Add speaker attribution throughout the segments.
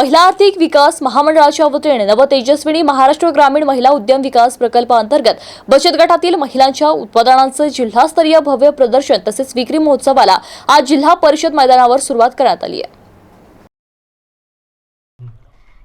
Speaker 1: महिला आर्थिक विकास महामंडळाच्या वतीने नवतेजस्विनी महाराष्ट्र ग्रामीण महिला उद्यम विकास प्रकल्पाअंतर्गत बचत गटातील महिलांच्या उत्पादनांचं जिल्हास्तरीय भव्य प्रदर्शन तसेच विक्री महोत्सवाला आज जिल्हा परिषद मैदानावर सुरुवात करण्यात आली आहे.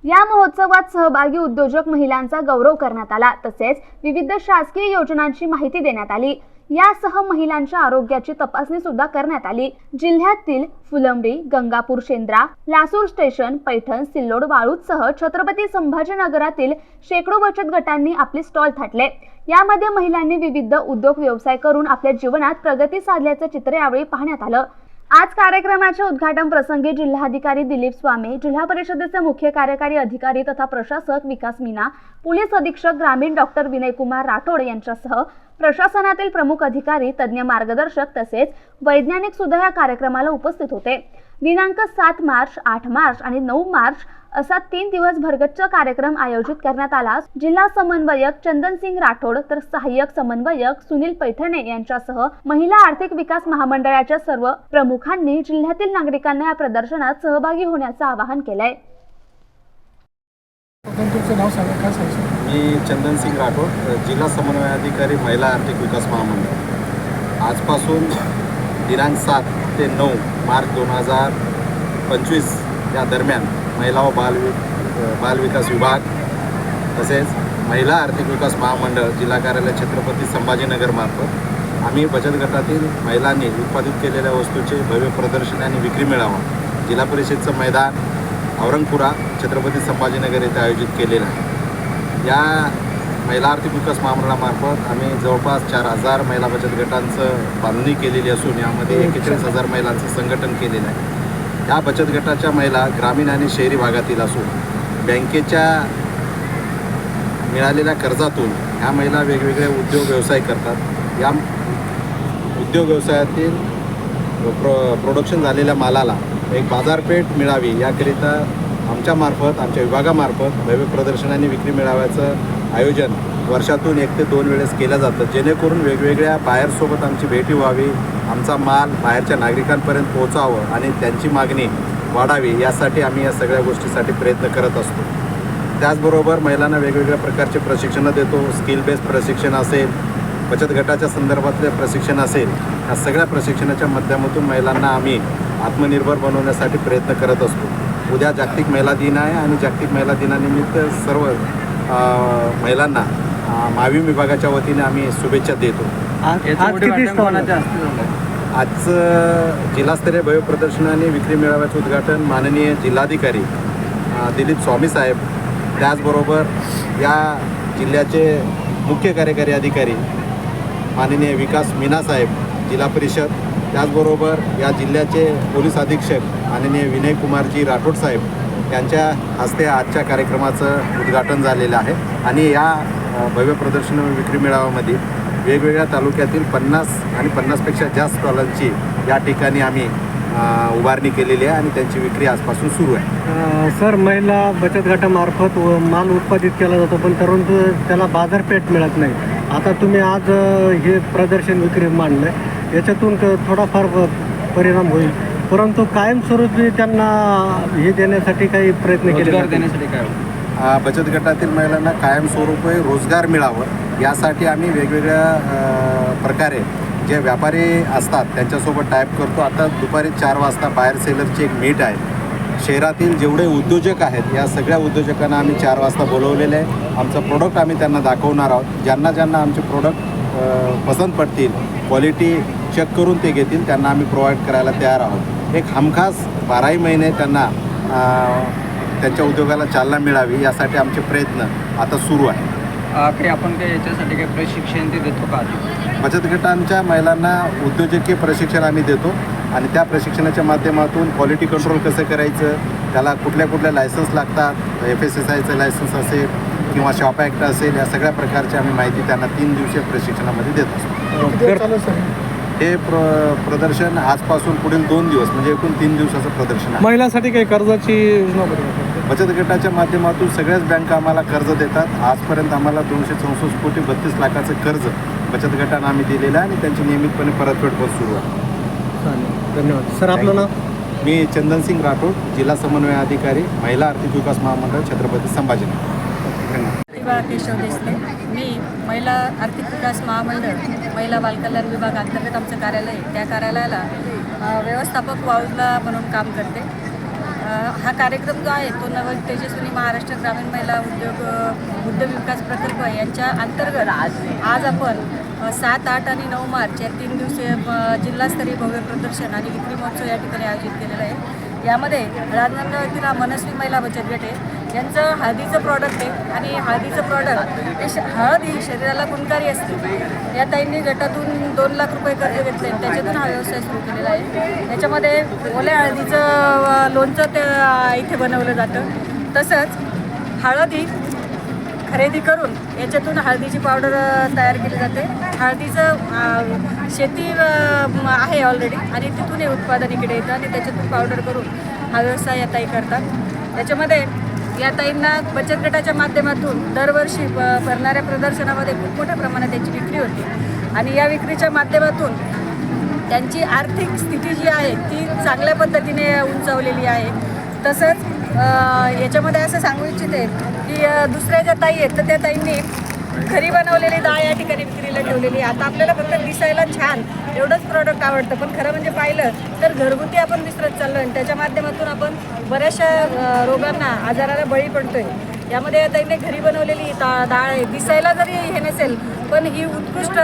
Speaker 2: या महोत्सवात सहभागी उद्योजक महिलांचा गौरव करण्यात आला. तसेच विविध शासकीय योजनांची माहिती देण्यात आली. यासह महिलांच्या आरोग्याची तपासणी सुद्धा करण्यात आली. जिल्ह्यातील फुलंब्री गंगापूर शेंद्रा लासूर स्टेशन पैठण सिल्लोड वाळूजसह छत्रपती संभाजीनगरातील शेकडो बचत गटांनी आपले स्टॉल थाटले. यामध्ये महिलांनी विविध उद्योग व्यवसाय करून आपल्या जीवनात प्रगती साधल्याचं चित्र यावेळी पाहण्यात आलं. आज कार्यक्रमाच्या उद्घाटन प्रसंगी जिल्हाधिकारी दिलीप स्वामी जिल्हा परिषदेचे मुख्य कार्यकारी अधिकारी तथा प्रशासक विकास मीना पोलीस अधीक्षक ग्रामीण डॉक्टर विनयकुमार राठोड यांच्यासह प्रशासनातील प्रमुख अधिकारी तज्ज्ञ मार्गदर्शक तसेच वैज्ञानिक सुद्धा या कार्यक्रमाला उपस्थित होते. दिनांक सात मार्च आठ मार्च आणि नऊ मार्च असा तीन दिवस भरगच्च कार्यक्रम आयोजित करण्यात आला. जिल्हा समन्वयक चंदनसिंग राठोड तर सहाय्यक समन्वयक सुनील पैठणे यांच्यासह महिला आर्थिक विकास महामंडळाच्या सर्व प्रमुखांनी जिल्ह्यातील नागरिकांना या प्रदर्शनात सहभागी होण्याचं आवाहन केलंय.
Speaker 3: मी चंदनसिंग राठोड जिल्हा समन्वय अधिकारी महिला आर्थिक विकास महामंडळ. आजपासून दिनांक सात ते नऊ मार्च दोन हजार पंचवीस या दरम्यान महिला व बाल बालविकास विभाग तसेच महिला आर्थिक विकास महामंडळ जिल्हा कार्यालय छत्रपती संभाजीनगरमार्फत आम्ही बचत गटातील महिलांनी उत्पादित केलेल्या वस्तूचे भव्य प्रदर्शन आणि विक्री मेळावा जिल्हा परिषदचं मैदान औरंगपुरा छत्रपती संभाजीनगर येथे आयोजित केलेलं आहे. या महिला आर्थिक विकास महामंडळामार्फत आम्ही जवळपास चार हजार महिला बचत गटांचं बांधणी केलेली असून यामध्ये एकेचाळीस हजार महिलांचं संघटन केलेलं आहे. या बचत गटाच्या महिला ग्रामीण आणि शहरी भागातील असून बँकेच्या मिळालेल्या कर्जातून ह्या महिला वेगवेगळे उद्योग व्यवसाय करतात. या उद्योग व्यवसायातील प्रो प्रोडक्शन झालेल्या मालाला एक बाजारपेठ मिळावी याकरिता आमच्यामार्फत आमच्या विभागामार्फत भव्य प्रदर्शन आणि विक्री मेळाव्याचं आयोजन वर्षातून एक ते दोन वेळेस केलं जातं. जेणेकरून वेगवेगळ्या बाहेरसोबत आमची भेटी व्हावी आमचा माल बाहेरच्या नागरिकांपर्यंत पोहोचावं आणि त्यांची मागणी वाढावी यासाठी आम्ही या सगळ्या गोष्टीसाठी प्रयत्न करत असतो. त्याचबरोबर महिलांना वेगवेगळ्या प्रकारचे प्रशिक्षणं देतो. स्किल बेस्ड प्रशिक्षण असेल बचत गटाच्या संदर्भातले प्रशिक्षण असेल या सगळ्या प्रशिक्षणाच्या माध्यमातून महिलांना आम्ही आत्मनिर्भर बनवण्यासाठी प्रयत्न करत असतो. उद्या जागतिक महिला दिन आहे आणि जागतिक महिला दिनानिमित्त सर्व महिलांना मावी विभागाच्या वतीने आम्ही शुभेच्छा देतो. आजचं जिल्हास्तरीय भव्य प्रदर्शन आणि विक्री मेळाव्याचं उद्घाटन माननीय जिल्हाधिकारी दिलीप स्वामी साहेब. त्याचबरोबर या जिल्ह्याचे मुख्य कार्यकारी अधिकारी माननीय विकास मीना साहेब जिल्हा परिषद. त्याचबरोबर या जिल्ह्याचे पोलीस अधीक्षक माननीय विनय कुमारजी राठोड साहेब यांच्या हस्ते आजच्या कार्यक्रमाचं उद्घाटन झालेलं आहे. आणि या भव्य प्रदर्शन विक्री मेळाव्यामध्ये वेगवेगळ्या तालुक्यातील पन्नास आणि पन्नासपेक्षा जास्त स्टॉलांची या ठिकाणी आम्ही उभारणी केलेली आहे आणि त्यांची विक्री आजपासून सुरू आहे.
Speaker 4: सर महिला बचत गटामार्फत व माल उत्पादित केला जातो पण परंतु त्याला बाजारपेठ मिळत नाही. आता तुम्ही आज हे प्रदर्शन विक्री मांडलं याच्यातून क- थोडाफार परिणाम होईल. परंतु कायमस्वरूपी त्यांना हे देण्यासाठी काही प्रयत्न केले?
Speaker 5: देण्यासाठी काय
Speaker 3: बचत गटातील महिलांना कायमस्वरूपी रोजगार मिळावं यासाठी आम्ही वेगवेगळ्या प्रकारे जे व्यापारी असतात त्यांच्यासोबत टाईप करतो. आता दुपारी चार वाजता बाहेर सेलरची एक मीट आहे. शहरातील जेवढे उद्योजक आहेत या सगळ्या उद्योजकांना आम्ही चार वाजता बोलवलेलं आहे. आमचं प्रोडक्ट आम्ही त्यांना दाखवणार आहोत. ज्यांना ज्यांना आमचे प्रोडक्ट पसंत पडतील. क्वालिटी चेक करून ते घेतील. त्यांना आम्ही प्रोव्हाइड करायला तयार आहोत. एक हमखास बाराही महिने त्यांना त्यांच्या उद्योगाला चालना मिळावी यासाठी आमचे प्रयत्न आता सुरू आहे.
Speaker 5: काही आपण काही याच्यासाठी काही प्रशिक्षण ते देतो का
Speaker 3: बचत गटांच्या महिलांना उद्योजकीय प्रशिक्षण आम्ही देतो आणि त्या प्रशिक्षणाच्या माध्यमातून क्वालिटी कंट्रोल कसं करायचं? त्याला कुठल्या कुठल्या लायसन्स लागतात? एफ एस एस आयचं लायसन्स असेल किंवा शॉप ॲक्ट असेल या सगळ्या प्रकारची आम्ही माहिती त्यांना तीन दिवसीय प्रशिक्षणामध्ये देत असतो.
Speaker 6: सर?
Speaker 3: हे प्र प्रदर्शन आजपासून पुढील दोन दिवस म्हणजे एकूण तीन दिवसाचं प्रदर्शन आहे.
Speaker 6: महिलांसाठी काही कर्जाची योजना
Speaker 3: बचत गटाच्या माध्यमातून सगळ्याच बँका आम्हाला कर्ज देतात. आजपर्यंत आम्हाला दोनशे चौसष्ट कोटी बत्तीस लाखाचं कर्ज बचत गटानं आम्ही दिलेलं आहे आणि त्यांची नियमितपणे परतफेड पण सुरू आहे.
Speaker 4: चालेल. धन्यवाद. सर आपलं नाव?
Speaker 3: मी चंदनसिंग राठोड जिल्हा समन्वय अधिकारी महिला आर्थिक विकास महामंडळ छत्रपती संभाजीनगर. धन्यवाद
Speaker 7: केशव देशले मी महिला आर्थिक विकास महामंडळ महिला बालकल्याण विभाग अंतर्गत आमचं कार्यालय आहे. त्या कार्यालयाला व्यवस्थापक वाऊजला म्हणून काम करते. हा कार्यक्रम जो आहे तो नव तेजस्विनी महाराष्ट्र ग्रामीण महिला उद्योग उद्योग विकास प्रकल्प यांच्या अंतर्गत आज आपण सात आठ आणि नऊ मार्च या तीन दिवसीय जिल्हास्तरीय भव्य प्रदर्शन आणि विक्री महोत्सव या ठिकाणी आयोजित केलेला आहे. यामध्ये राजनांदगाव येथील मनस्वी महिला बचत गट आहे. यांचं हळदीचं प्रॉडक्ट आहे आणि हळदीचं प्रॉडक्ट हे श हळद ही शरीराला गुणकारी असते. या ताईंनी गटातून दोन लाख रुपये कर्ज घेतले त्याच्यातून हा व्यवसाय सुरू केलेला आहे. त्याच्यामध्ये ओल्या हळदीचं लोणचं ते इथे बनवलं जातं. तसंच हळद ही खरेदी करून याच्यातून हळदीची पावडर तयार केली जाते. हळदीचं शेती आहे ऑलरेडी आणि तिथून हे उत्पादन इकडे येतं आणि त्याच्यातून पावडर करून हा व्यवसाय आता करतात. त्याच्यामध्ये या ताईंना बचत गटाच्या माध्यमातून दरवर्षी भरणाऱ्या प्रदर्शनामध्ये खूप मोठ्या प्रमाणात त्यांची विक्री होती. आणि या विक्रीच्या माध्यमातून त्यांची आर्थिक स्थिती जी आहे ती चांगल्या पद्धतीने उंचावलेली आहे. तसंच याच्यामध्ये असं सांगू इच्छिते की दुसऱ्या ज्या ताई आहेत तर त्या ताईंनी घरी बनवलेली डाळ या ठिकाणी विक्री ठेवलेली आहे. आता आपल्याला फक्त दिसायला छान एवढंच प्रॉडक्ट आवडतं. पण खरं म्हणजे पाहिलं तर घरगुती आपण विसरत चाललो आणि त्याच्या माध्यमातून आपण बऱ्याचशा रोगांना आजाराला बळी पडतोय. यामध्ये त्यांनी घरी बनवलेली दा डाळ आहे. दिसायला जरी हे नसेल पण ही उत्कृष्ट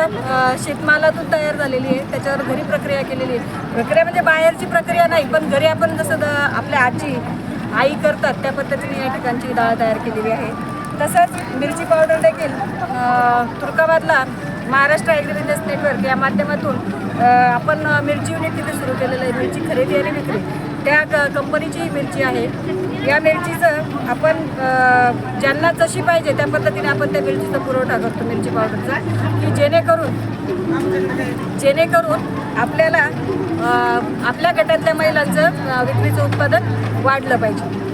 Speaker 7: शेतमालातून तयार झालेली आहे. त्याच्यावर घरी प्रक्रिया केलेली आहे. प्रक्रिया म्हणजे बाहेरची प्रक्रिया नाही पण घरी आपण जसं आपल्या आजी आई करतात त्या पद्धतीने या ठिकाणची डाळ तयार केलेली आहे. तसंच मिरची पावडर देखील तुर्काबादला महाराष्ट्र ॲग्रिबिझनेस नेटवर्क या माध्यमातून आपण मिरची युनिट तिथे सुरू केलेलं आहे. मिरची खरेदी आणि विक्री. त्या क कंपनीची मिरची आहे. या मिरचीचं आपण ज्यांना जशी पाहिजे त्या पद्धतीने आपण त्या मिरचीचा पुरवठा करतो मिरची पावडरचा की जेणेकरून जेणेकरून आपल्याला आपल्या गटातल्या महिलांचं विक्रीचं उत्पादन वाढलं पाहिजे.